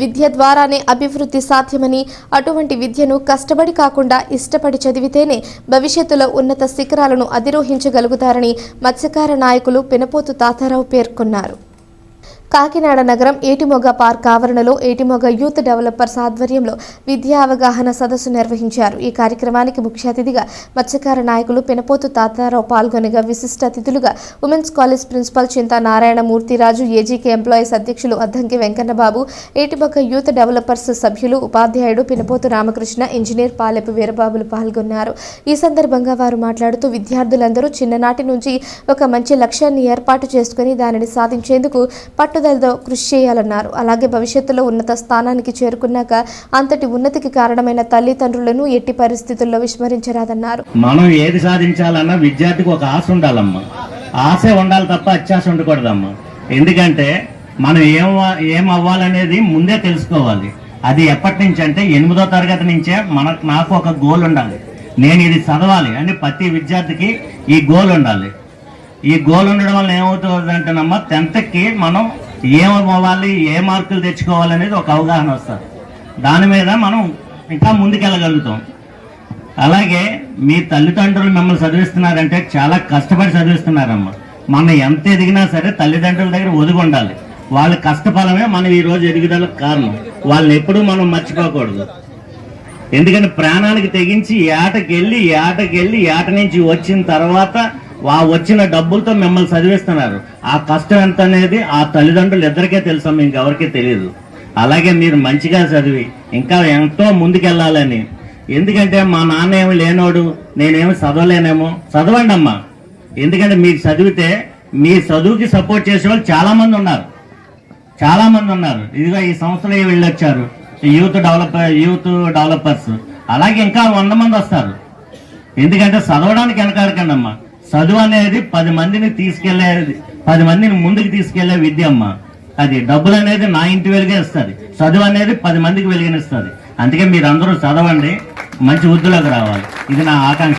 విద్య ద్వారానే అభివృద్ధి సాధ్యమని అటువంటి విద్యను కష్టపడి కాకుండా ఇష్టపడి చదివితేనే భవిష్యత్తులో ఉన్నత శిఖరాలను అధిరోహించగలుగుతారని మత్స్యకార నాయకులు పెనపోతు తాతారావు పేర్కొన్నారు. కాకినాడ నగరం ఏటిమొగ పార్క్ ఆవరణలో ఏటిమొగ యూత్ డెవలపర్స్ ఆధ్వర్యంలో విద్యా అవగాహన సదస్సు నిర్వహించారు. ఈ కార్యక్రమానికి ముఖ్య అతిథిగా మత్స్యకార నాయకులు పెనపోతు తాతారావు పాల్గొనగా విశిష్ట అతిథులుగా women's college principal Chinta Narayana Murthyraju AGK employees అధ్యక్షులు అద్దంకి వెంకన్నబాబు ఏటిమొగ యూత్ డెవలపర్స్ సభ్యులు ఉపాధ్యాయుడు పినపోతు రామకృష్ణ ఇంజనీర్ పాలెపు వీరబాబులు పాల్గొన్నారు. ఈ సందర్భంగా వారు మాట్లాడుతూ విద్యార్థులందరూ చిన్ననాటి నుంచి ఒక మంచి లక్ష్యాన్ని ఏర్పాటు చేసుకుని దానిని సాధించేందుకు పట్టుదలతో కృషి చేయాలన్నారు. అలాగే భవిష్యత్తులో ఉన్నత స్థానానికి చేరుకున్నాక అంతటి ఉన్నతికి కారణమైన తల్లిదండ్రులను ఎట్టి పరిస్థితుల్లో విస్మరించరాదన్నారు. మనం ఏది సాధించాలన్నా విద్యార్థికి ఒక ఆశ ఉండాలమ్మా. ఆశే ఉండాలి తప్ప అత్యాశ ఉండకూడదమ్మా. ఎందుకంటే మనం ఏం ఏం అవ్వాలనేది ముందే తెలుసుకోవాలి. అది ఎప్పటి నుంచి అంటే ఎనిమిదో తరగతి నుంచే మన నాకు ఒక గోల్ ఉండాలి. నేను ఇది చదవాలి అని ప్రతి విద్యార్థికి ఈ గోల్ ఉండాలి. ఈ గోల్ ఉండడం వల్ల ఏమవుతుంది అంటేనమ్మా టెన్త్కి మనం ఏమవ్వాలి ఏ మార్కులు తెచ్చుకోవాలి అనేది ఒక అవగాహన వస్తుంది. దాని మీద మనం ఇంకా ముందుకెళ్ళగలుగుతాం. అలాగే మీ తల్లిదండ్రులు మిమ్మల్ని చదివిస్తున్నారంటే చాలా కష్టపడి చదివిస్తున్నారమ్మా. మనం ఎంత ఎదిగినా సరే తల్లిదండ్రుల దగ్గర ఒదిగి ఉండాలి. వాళ్ళ కష్టఫలమే మనం ఈ రోజు ఎదుగుదలకు కారణం. వాళ్ళని ఎప్పుడూ మనం మర్చిపోకూడదు. ఎందుకంటే ప్రాణానికి తెగించి ఏటకెళ్ళి ఏటకెళ్ళి ఏట నుంచి వచ్చిన తర్వాత ఆ వచ్చిన డబ్బులతో మిమ్మల్ని చదివిస్తున్నారు. ఆ కష్టం ఎంత అనేది ఆ తల్లిదండ్రులు ఇద్దరికే తెలుసా ఇంకెవరికీ తెలియదు అలాగే మీరు మంచిగా చదివి ఇంకా ఎంతో ముందుకెళ్ళాలని. ఎందుకంటే మా నాన్న ఏమి లేనోడు నేనేమి చదవలేనేమో. చదవండి అమ్మా. ఎందుకంటే మీరు చదివితే మీ చదువుకి సపోర్ట్ చేసే వాళ్ళు చాలామంది ఉన్నారు. చాలామంది ఉన్నారు. ఇదిగో ఈ సంవత్సరం వెళ్ళొచ్చారు? Youth develop youth developers. అలాగే ఇంకా వంద మంది వస్తారు. ఎందుకంటే చదవడానికి వెనకాడకండి అమ్మా. చదువు అనేది పది మందిని తీసుకెళ్ళేది పది మందిని ముందుకు తీసుకెళ్ళే విద్య అమ్మ. అది డబ్బులు అనేది నా ఇంటి వెలుగే ఇస్తుంది. చదువు అనేది పది మందికి వెలుగునిస్తుంది. అందుకే మీరు అందరూ చదవండి మంచి వృద్ధిలోకి రావాలి. ఇది నా ఆకాంక్ష.